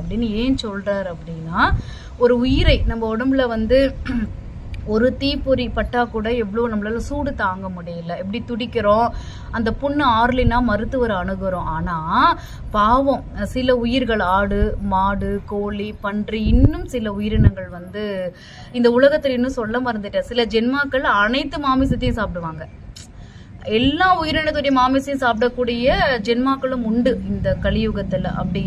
அப்படின்னு ஏன் சொல்றாரு அப்படின்னா ஒரு உயிரை நம்ம உடம்புல வந்து ஒரு தீப்பொறி பட்டா கூட எவ்வளோ நம்மளால சூடு தாங்க முடியல. எப்படி துடிக்கிறோம்? அந்த புண்ணு ஆறலினா மருத்துவர் அணுகுறோம். ஆனா பாவம் சில உயிர்கள் ஆடு மாடு கோழி பன்றி இன்னும் சில உயிரினங்கள் வந்து இந்த உலகத்துல இன்னும் சொல்ல மறந்துட்டேன். சில ஜென்மாக்கள் அனைத்து மாமிசத்தையும் சாப்பிடுவாங்க. எல்லா உயிரினத்துடைய மாமிசையும் சாப்பிடக்கூடிய ஜென்மாக்களும் உண்டு இந்த கலியுகத்துல. அப்படி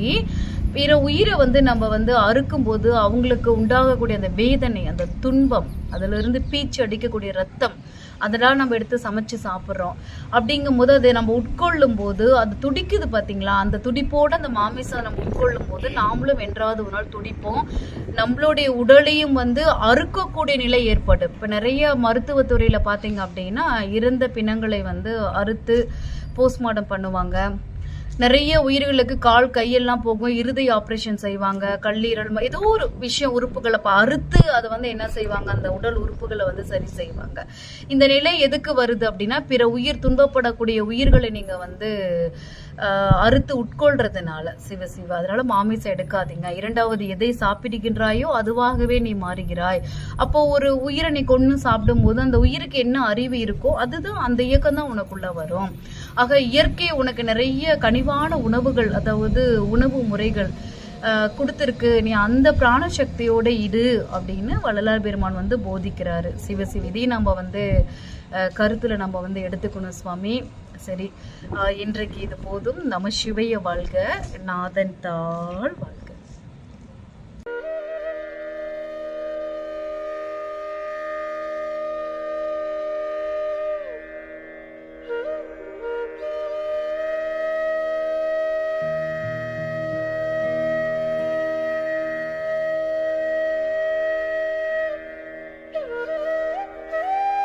பிற உயிரை வந்து நம்ம வந்து அறுக்கும் போது அவங்களுக்கு உண்டாகக்கூடிய அந்த வேதனை அந்த துன்பம் அதிலிருந்து பீச்சு அடிக்கக்கூடிய ரத்தம் அதெல்லாம் நம்ம எடுத்து சமைச்சு சாப்பிட்றோம். அப்படிங்கும் போது அதை நம்ம உட்கொள்ளும் போது அது துடிக்குது பார்த்தீங்களா அந்த துடிப்போடு அந்த மாமிசம் நம்ம உட்கொள்ளும் போது நாமளும் வென்றாவது ஒரு நாள் துடிப்போம். நம்மளுடைய உடலையும் வந்து அறுக்கக்கூடிய நிலை ஏற்படும். இப்போ நிறைய மருத்துவத்துறையில் பார்த்தீங்க அப்படின்னா இறந்த பிணங்களை வந்து அறுத்து போஸ்ட்மார்ட்டம் பண்ணுவாங்க. நிறைய உயிர்களுக்கு கால் கையெல்லாம் போகும் இருதய ஆப்ரேஷன் செய்வாங்க கல்லீரல் ஏதோ ஒரு விஷயம் உறுப்புகளை அப்ப அறுத்து அதை வந்து என்ன செய்வாங்க? அந்த உடல் உறுப்புகளை வந்து சரி செய்வாங்க. இந்த நிலை எதுக்கு வருது அப்படின்னா பிற உயிர் துன்பப்படக்கூடிய உயிர்களை நீங்க வந்து அறுத்து உட்கொள்றதுனால சிவ சிவ. அதனால மாமிசம் எடுக்காதீங்க. இரண்டாவது எதை சாப்பிடுகின்றாயோ அதுவாகவே நீ மாறுகிறாய். அப்போ ஒரு உயிரை நீ கொண்டு சாப்பிடும் போது அந்த உயிருக்கு என்ன அறிவு இருக்கோ அதுதான் அந்த இயக்கம் தான் உனக்குள்ள வரும். ஆக இயற்கை உனக்கு நிறைய கனிவான உணவுகள் அதாவது உணவு முறைகள் கொடுத்துருக்கு. நீ அந்த பிராண சக்தியோட இரு அப்படின்னு வள்ளலார் பெருமான் வந்து போதிக்கிறாரு. சிவ இதையும் நம்ம வந்து கருத்துல நம்ம வந்து எடுத்துக்கணும் சுவாமி. சரி. இன்றைக்கு இது போதும். நம சிவைய வாழ்க. நாதன் தாழ் வாழ்க.